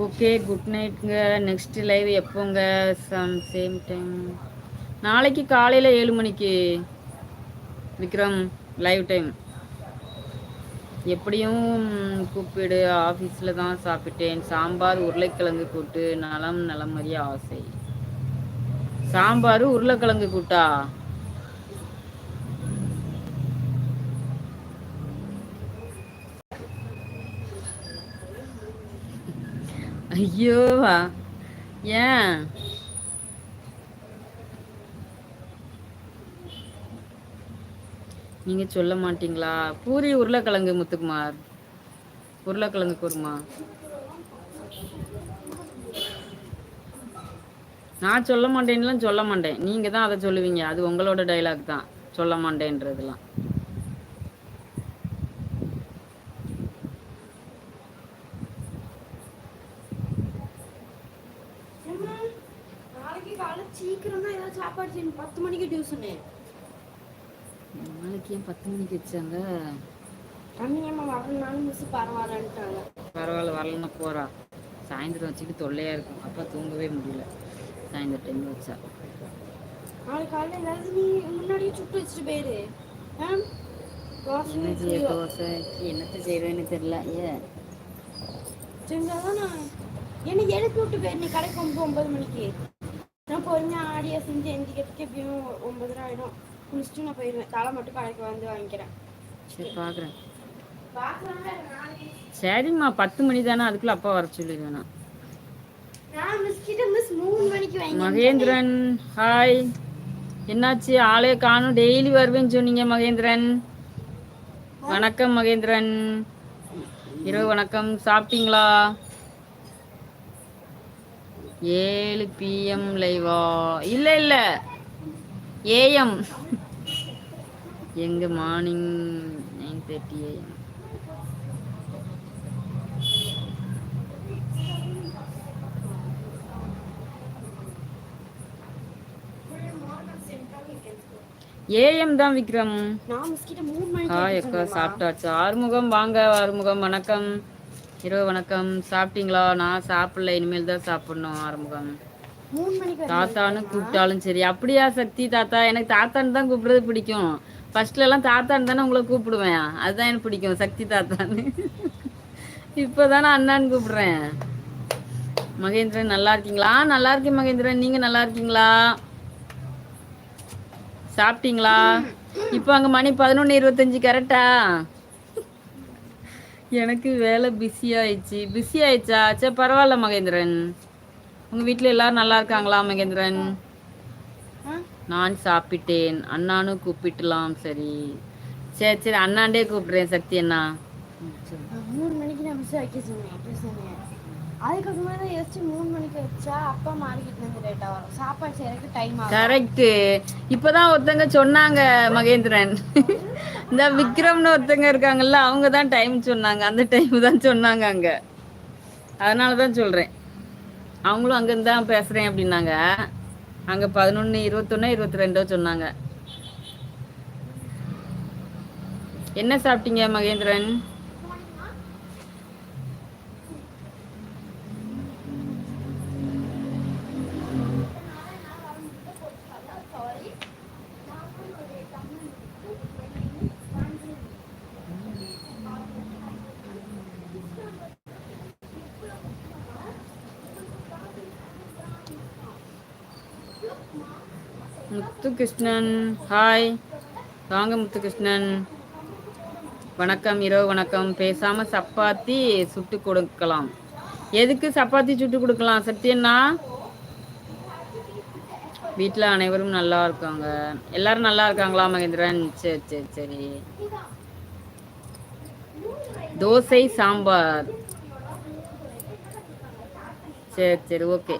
Okay good நைட்டுங்க next live எப்போங்க? Some same time நாளைக்கு காலையில் ஏழு மணிக்கு விக்ரம் லைவ் டைம் எப்படியும் கூப்பிடு ஆஃபீஸில் தான் சாப்பிட்டேன். சாம்பார் உருளைக்கிழங்கு கூட்டு நலம் நலம் அறிய ஆசை. சாம்பார் உருளைக்கிழங்கு கூட்டா? ஐயோவா ஏன்? நீங்க சொல்ல மாட்டீங்களா? பூரி உருளைக்கிழங்கு முத்துக்குமார். உருளைக்கிழங்கு குருமா. நான் சொல்ல மாட்டேன்லாம் சொல்ல மாட்டேன். நீங்க தான் அதை சொல்லுவீங்க. அது உங்களோட டைலாக் தான். சொல்ல மாட்டேன்றதுலாம் நாளைக்கு காலை சீக்கிரமா ஏதாவது சாப்பாடு செய்யணும். பத்து மணிக்கு டியூஷனு நாளைக்கு ஏன் பத்து மணிக்கு வச்சாங்க? கண்ணியம்மா வரணும்னாலும் மிஸ் பரவாயில்லன்ட்டாங்க. பரவாயில்ல வரலன்னா போறா. சாயந்தரம் வச்சுட்டு தொல்லையா இருக்கும். அப்பா தூங்கவே முடியல. சாயந்தரம் டைம் வச்சா. நாளைக்கு காலையில ஏதாவது நீ முன்னாடியே சுட்டு வச்சுட்டு போயிரு? தோசை என்னத்த செய்வேன்னு தெரியல. ஏ? செஞ்சாதான் நான் என்னை எழுப்பி விட்டு போயிரு. நீ கடைக்கு ஒன்பது மணிக்கு. நான் பொறுமையா ஆடியா செஞ்சு எந்திக்கிறதுக்கு எப்படியும் ஒன்பது ஆயிடும். குளிச்சுட்டு நான் போயிடுவேன். தலை மட்டும் கடைக்கு வந்து வாங்கிக்கிறேன். சரி பார்க்குறேன். சரிம்மா பத்து மணி தானே? அதுக்குள்ள அப்பா வர வாங்கி மகேந்திரன் ஹாய் என்னாச்சு? ஆளே காணும். டெய்லி வருவேன்னு சொன்னீங்க மகேந்திரன். வணக்கம் மகேந்திரன். இரவு வணக்கம். சாப்பிட்டீங்களா? ஏழு பிஎம் லைவா? இல்ல இல்ல. ஏஎம் எங்க morning nine thirty AM AM தான் விக்ரம். ஹாய் மணிக்கு அக்கா. சாப்பிட்டாச்சு. ஆறுமுகம் வாங்க ஆறுமுகம். வணக்கம். இரவு வணக்கம். சாப்பிட்டீங்களா? நான் சாப்பிடல. இனிமேல் தான் சாப்பிடணும் மணிக்கு தாத்தான்னு கூப்பிட்டாலும் சரி. அப்படியா சக்தி தாத்தா? எனக்கு தாத்தான்னு தான் கூப்பிடுறது பிடிக்கும். ஃபர்ஸ்ட்ல எல்லாம் தாத்தான்னு தானே உங்களை கூப்பிடுவேன். அதுதான் எனக்கு பிடிக்கும். சக்தி தாத்தான்னு. இப்போதானே அண்ணான்னு கூப்பிடுறேன். மகேந்திரன் நல்லா இருக்கீங்களா? நல்லா இருக்கேன் மகேந்திரன். நீங்க நல்லா இருக்கீங்களா? சாப்பிட்டீங்களா? இப்போ அங்க மணி பதினொன்று இருபத்தஞ்சு கரெக்டா எனக்கு வேலை பிஸி ஆயிடுச்சு. பிஸி ஆயிடுச்சா? சரி பரவாயில்ல மகேந்திரன். உங்க வீட்ல எல்லாரும் நல்லா இருக்காங்களா மகேந்திரன்? நான் சாப்பிட்டேன். அண்ணானும் கூப்பிட்டுலாம் சரி. சரி சரி அண்ணாண்டே கூப்பிடுறேன் சக்தி அண்ணா. மூணு மணிக்கு நான் அதுக்கப்புறமா தான் யோசிச்சு மூணு மணிக்கு வச்சா அப்பா மார்க்கெட்ல இருந்து லேட்டா வரும். சாப்பாடு செய்யறதுக்கு டைம் ஆகும். கரெக்ட் இப்பதான் ஒருத்தங்க சொன்னாங்க மகேந்திரன். இந்த விக்ரம்னு ஒருத்தங்க இருக்காங்கல்ல அவங்க தான் டைம் சொன்னாங்க. அந்த டைம் தான் சொன்னாங்க அங்க. அதனால தான் சொல்றேன். அவங்களும் அங்கிருந்து தான் பேசுறேன் அப்படின்னாங்க. அங்க பதினொன்னு இருபத்தொன்னு இருபத்தி ரெண்டோ சொன்னாங்க. என்ன சாப்பிட்டீங்க மகேந்திரன்? முத்துகிருஷ்ணன் ஹாய் வாங்க முத்துகிருஷ்ணன். வணக்கம் இரவு வணக்கம். பேசாம சப்பாத்தி சுட்டு கொடுக்கலாம். எதுக்கு சப்பாத்தி சுட்டு கொடுக்கலாம்? சத்யண்ணா? வீட்டில் அனைவரும் நல்லா இருக்காங்க. எல்லாரும் நல்லா இருக்காங்களா மகேந்திரன்? சரி சரி சரி. தோசை சாம்பார். சரி சரி ஓகே.